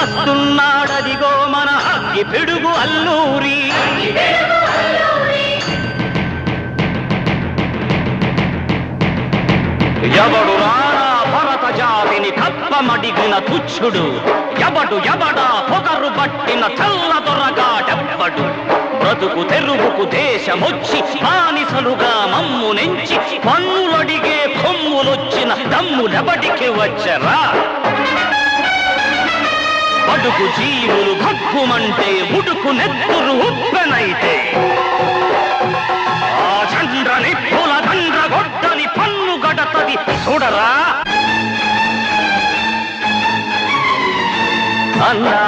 వస్తున్నాడదిగో మన అగ్గి పిడుగు అల్లూరి. ఎవడు రారా భరత జాతిని కప్పమడిగిన తుచ్చుడు. ఎవడు ఎవడా పొగరు పట్టిన చల్ల దొరగాడెవ్వడు బ్రతుకు తెరువుకు దేశమొచ్చి బానిసలుగా మమ్ము నెంచి పన్నులడిగే కొమ్ములొచ్చిన దమ్ములెబడికి వచ్చరా? బతుకు జీవులు భక్కుమంటే ఉడుకు నెత్తురు ఉప్పెనైతే ఆ చంద్ర నిప్పుల దండ్ర గొడ్డని పన్ను గడతది. చూడరా. అన్నా